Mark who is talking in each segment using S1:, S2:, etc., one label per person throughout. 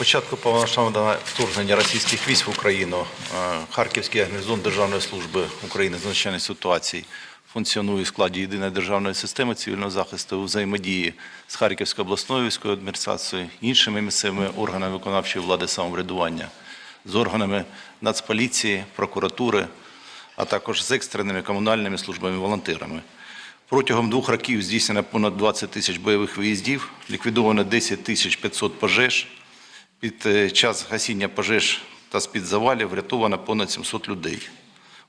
S1: початку повномасштабного вторгнення російських військ в Україну е, Харківський гарнізон Державної служби України з надзвичайних ситуацій функціонує у складі єдиної державної системи цивільного захисту у взаємодії з Харківською обласною військовою адміністрацією, іншими місцевими органами виконавчої влади самоврядування, з органами Нацполіції, прокуратури, а також з екстреними комунальними службами волонтерами. Протягом двох років здійснено понад 20 тисяч бойових виїздів, ліквідовано 10 тисяч 500 пожеж. Під е, час гасіння пожеж та з-під завалів врятовано понад 700 людей.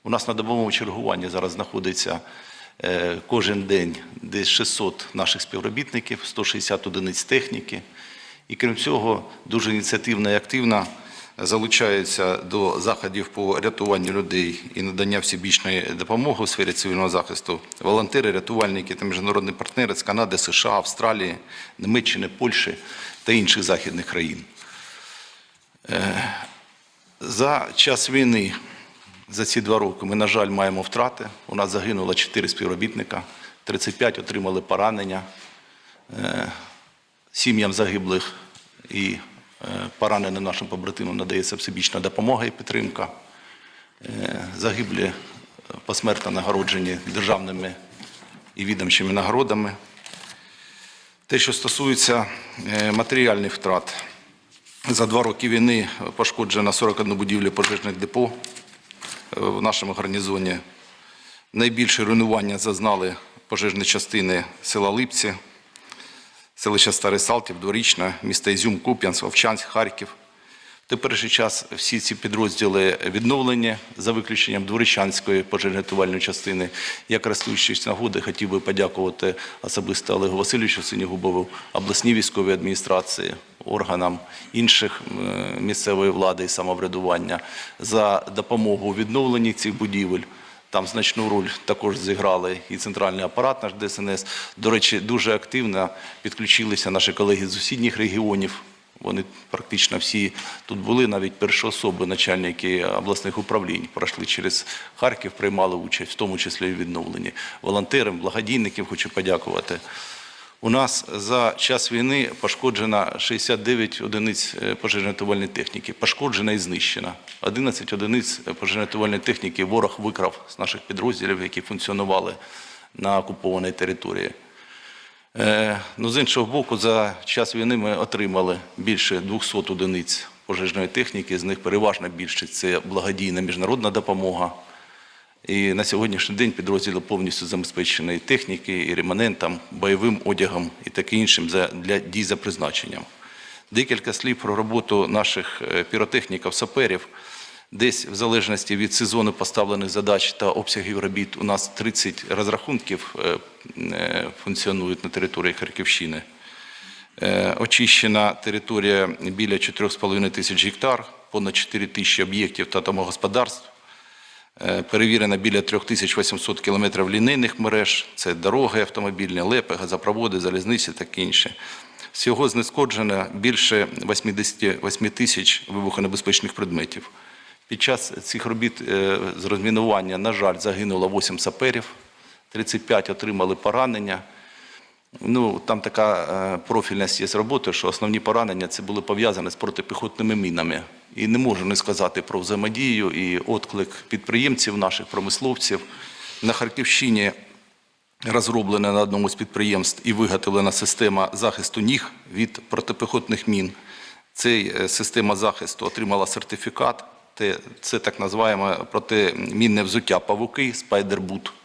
S1: У нас на добовому чергуванні зараз знаходиться е, кожен день десь 600 наших співробітників, 160 одиниць техніки. І крім цього, дуже ініціативно і активно залучаються до заходів по рятуванню людей і надання всебічної допомоги у сфері цивільного захисту волонтери, рятувальники та міжнародні партнери з Канади, США, Австралії, Німеччини, Польщі та інших західних країн. Е, За час війни, за ці два роки, ми, на жаль, маємо втрати. У нас загинуло 4 співробітника, 35 отримали поранення. Е, Сім'ям загиблих і е, пораненим нашим побратимам надається всебічна допомога і підтримка. Загиблі посмертно нагороджені державними і відомчими нагородами. Те, що стосується матеріальних втрат, за два роки війни пошкоджено 41 будівлю пожежних депо е, в нашому гарнізоні. Найбільше руйнування зазнали пожежні частини села Липці, селища Старий Салтів, Дворічна, міста Ізюм, Куп'янськ, Вовчанськ, Харків. В теперішній час всі ці підрозділи відновлені за виключенням Дворічанської пожежно-рятувальної частини. Я, користуючись нагодою, хотів би подякувати особисто Олегу Васильовичу Синігубову, обласній військовій адміністрації, органам інших місцевої влади і самоврядування за допомогу у цих будівель. Там значну роль також зіграли і центральний апарат наш ДСНС. До речі, дуже активно підключилися наші колеги з сусідніх регіонів. Вони практично всі тут були, навіть перші особи, начальники обласних управлінь, пройшли через Харків, приймали участь, в тому числі і відновленні. Волонтерам, благодійникам хочу подякувати. У нас за час війни пошкоджено 69 одиниць е, пожежно-рятувальної техніки. Пошкоджена і знищена. 11 одиниць пожежно-рятувальної техніки ворог викрав з наших підрозділів, які функціонували на окупованій території. Е, Ну, з іншого боку, за час війни ми отримали більше 200 одиниць пожежної техніки, з них переважна більшість це благодійна міжнародна допомога. І на сьогоднішній день підрозділи повністю забезпечені техніки, і реманентом, бойовим одягом і таке іншим для дій за призначенням. Декілька слів про роботу наших е, піротехніків, саперів. Десь в залежності від сезону поставлених задач та обсягів робіт у нас 30 розрахунків е, е, функціонують на території Харківщини. Очищена територія біля 4,5 тисяч гектар, понад 4 тисячі об'єктів та домогосподарств. Е, Перевірено біля 3800 кілометрів лінейних мереж, це дороги автомобільні, лепи, газопроводи, залізниці та інше. Всього знешкоджено більше 88 тисяч вибухонебезпечних предметів. Під час цих робіт е, з розмінування, на жаль, загинуло 8 саперів, 35 отримали поранення. Ну, там така е, профільність є роботи, що основні поранення це були пов'язані з протипіхотними мінами. І не можу не сказати про взаємодію і отклик підприємців, наших промисловців. На Харківщині розроблена на одному з підприємств і виготовлена система захисту ніг від протипіхотних мін. Ця система захисту отримала сертифікат. Це так називаємо протимінне взуття павуки Спайдербут е,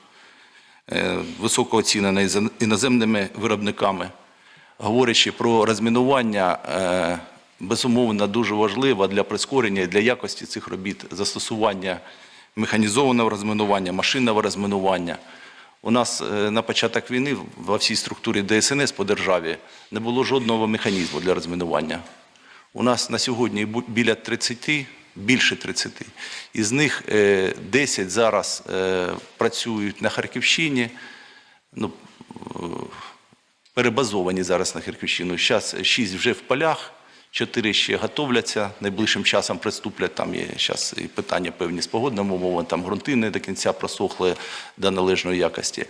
S1: високо оцінена іноземними виробниками. Говорячи про розмінування, е, безумовно дуже важливо для прискорення і для якості цих робіт застосування механізованого розмінування, машинного розмінування. У нас е, на початок війни во всій структурі ДСНС по державі не було жодного механізму для розмінування. У нас на сьогодні біля 30, більше 30. Із них е, 10 зараз е, працюють на Харківщині, ну, е, перебазовані зараз на Харківщину. Зараз 6 вже в полях, 4 ще готовляться, найближчим часом приступлять. Там є зараз і питання певні з погодними умовами, там ґрунти не до кінця просохли до належної якості.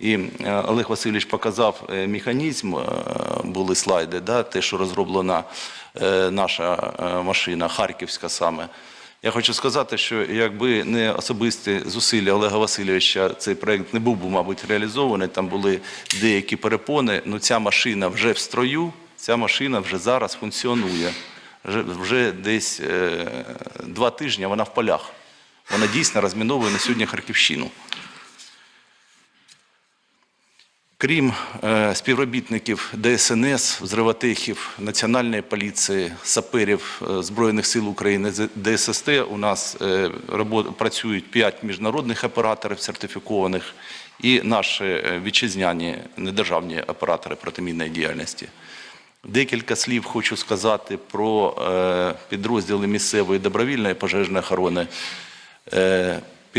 S1: І е, Олег Васильович показав е, механізм, е, були слайди, да, те, що розроблена наша машина, харківська саме. Я хочу сказати, що якби не особисті зусилля Олега Васильовича, цей проект не був би, мабуть, реалізований. Там були деякі перепони. Ну ця машина вже в строю, ця машина вже зараз функціонує. Вже, десь два тижні вона в полях. Вона дійсно розміновує на сьогодні Харківщину. Крім е, співробітників ДСНС, взривотехів, Національної поліції, саперів е, Збройних сил України, ДССТ, у нас е, працюють 5 міжнародних операторів сертифікованих і наші вітчизняні недержавні оператори протимінної діяльності. Декілька слів хочу сказати про підрозділи місцевої добровільної пожежної охорони.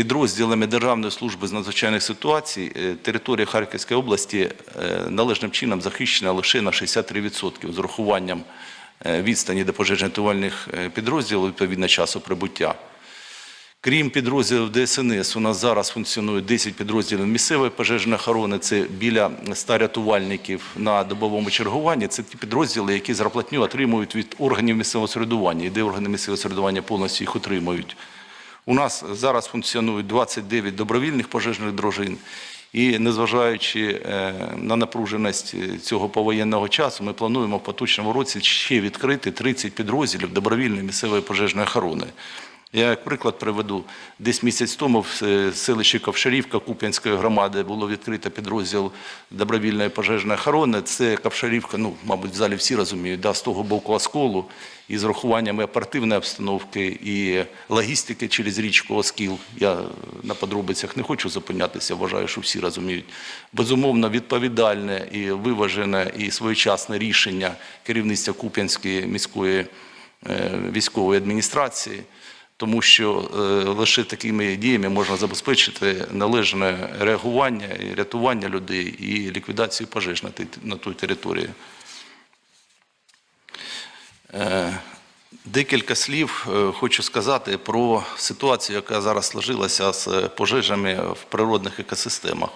S1: Підрозділами Державної служби з надзвичайних ситуацій е, територія Харківської області е, належним чином захищена лише на 63% з урахуванням е, відстані до пожежно-рятувальних підрозділів відповідно часу прибуття. Крім підрозділів ДСНС, у нас зараз функціонує 10 підрозділів місцевої пожежної охорони. Це біля 100 рятувальників на добовому чергуванні. Це ті підрозділи, які зарплатню отримують від органів місцевого самоврядування, і де органи місцевого самоврядування повністю їх отримують. У нас зараз функціонують 29 добровільних пожежних дружин. І незважаючи е, на напруженість цього повоєнного часу, ми плануємо в поточному році ще відкрити 30 підрозділів добровільної місцевої пожежної охорони. Я як приклад приведу, десь місяць тому в е, селищі Ковшарівка Куп'янської громади було відкрито підрозділ добровільної пожежної охорони. Це Ковшарівка, ну, мабуть, в залі всі розуміють, да, з того боку осколу, і з рахуванням і оперативної обстановки, і логістики через річку Оскіл. Я на подробицях не хочу зупинятися, вважаю, що всі розуміють. Безумовно, відповідальне і виважене і своєчасне рішення керівництва Куп'янської міської е, військової адміністрації тому що е, лише такими діями можна забезпечити належне реагування і рятування людей і ліквідацію пожеж на тій, території. Е, Декілька слів е, хочу сказати про ситуацію, яка зараз сложилася з пожежами в природних екосистемах.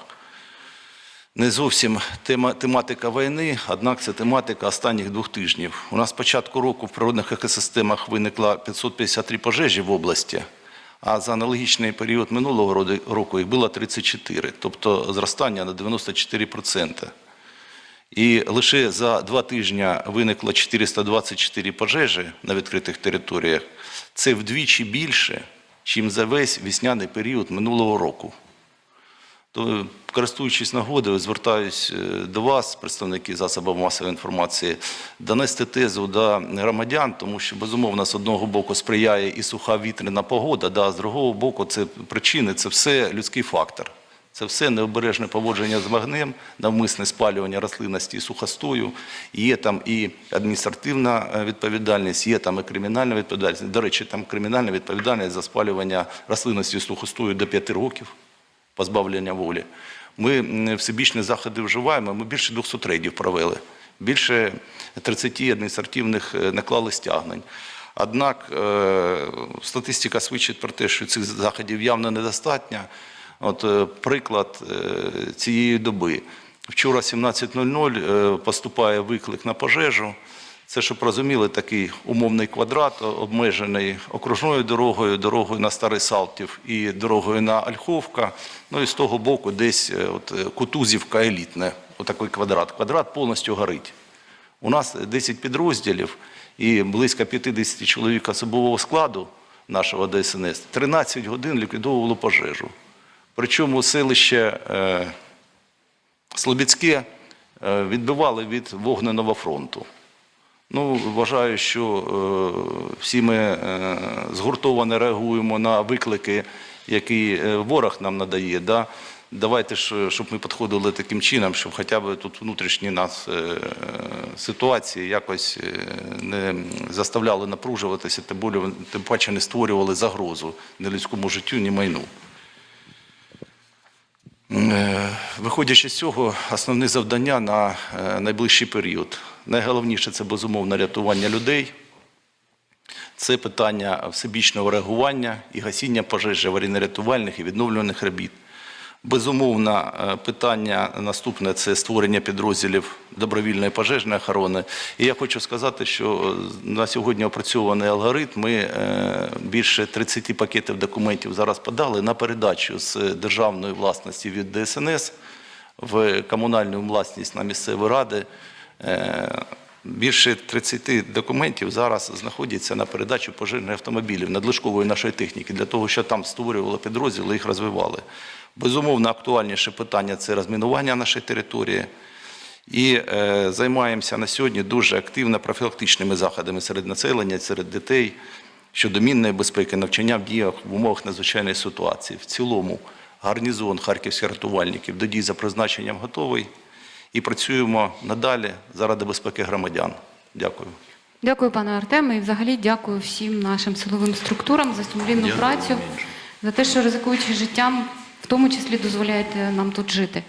S1: Не зовсім тема, тематика війни, однак це тематика останніх двох тижнів. У нас з початку року в природних екосистемах виникло 553 пожежі в області, а за аналогічний період минулого року їх було 34, тобто зростання на 94%. І лише за два тижні виникло 424 пожежі на відкритих територіях. Це вдвічі більше, ніж за весь весняний період минулого року. То, користуючись нагодою, звертаюсь е, до вас, представники засобів масової інформації, донести тезу до громадян, тому що безумовно з одного боку сприяє і суха вітряна погода, да, а з другого боку це причини, це все людський фактор. Це все необережне поводження з вогнем, навмисне спалювання рослинності і сухостою. Є там і адміністративна е, відповідальність, є там і кримінальна відповідальність. До речі, там кримінальна відповідальність за спалювання рослинності і сухостою до 5 років позбавлення волі. Ми всебічні заходи вживаємо. Ми більше 200 рейдів провели, більше 30 адміністративних е, наклали стягнень. Однак е, статистика свідчить про те, що цих заходів явно недостатньо. От е, приклад цієї доби. Вчора 17.00 е, поступає виклик на пожежу. Це, щоб розуміли, такий умовний квадрат, обмежений окружною дорогою, дорогою на Старий Салтів і дорогою на Ольховка. Ну і з того боку десь е, от, е, Кутузівка елітне, отакий квадрат. Квадрат повністю горить. У нас 10 підрозділів і близько 50 чоловік особового складу нашого ДСНС 13 годин ліквідовувало пожежу. Причому селище е, Слобідське е, відбивали від вогненого фронту. Ну, вважаю, що е, всі ми е, згуртовано реагуємо на виклики, які е, ворог нам надає. Да? Давайте ж, щоб ми підходили таким чином, щоб хоча б тут внутрішні нас ситуації якось не заставляли напружуватися, тим більше- тим паче не створювали загрозу ні людському життю, ні майну. Виходячи з цього, основні завдання на найближчий період. Найголовніше це безумовно рятування людей. Це питання всебічного реагування і гасіння пожежі аварійно-рятувальних і відновлювальних робіт. Безумовно, е, питання наступне це створення підрозділів добровільної пожежної охорони. І я хочу сказати, що е, на сьогодні опрацьований алгоритм. Ми е, більше 30 пакетів документів зараз подали на передачу з державної власності від ДСНС в комунальну власність на місцеві ради. Е, Більше 30 документів зараз знаходяться на передачу пожежних автомобілів, надлишкової нашої техніки, для того, щоб там створювали підрозділи, їх розвивали. Безумовно, актуальніше питання це розмінування нашої території. І е, займаємося на сьогодні дуже активно профілактичними заходами серед населення, серед дітей щодо мінної безпеки, навчання в діях в умовах надзвичайної ситуації. В цілому гарнізон харківських рятувальників до дій за призначенням готовий. І працюємо надалі заради безпеки громадян. Дякую.
S2: Дякую, пане Артеме, і взагалі дякую всім нашим силовим структурам за сумлінну працю, за те, що ризикуючи життям, в тому числі дозволяєте нам тут жити.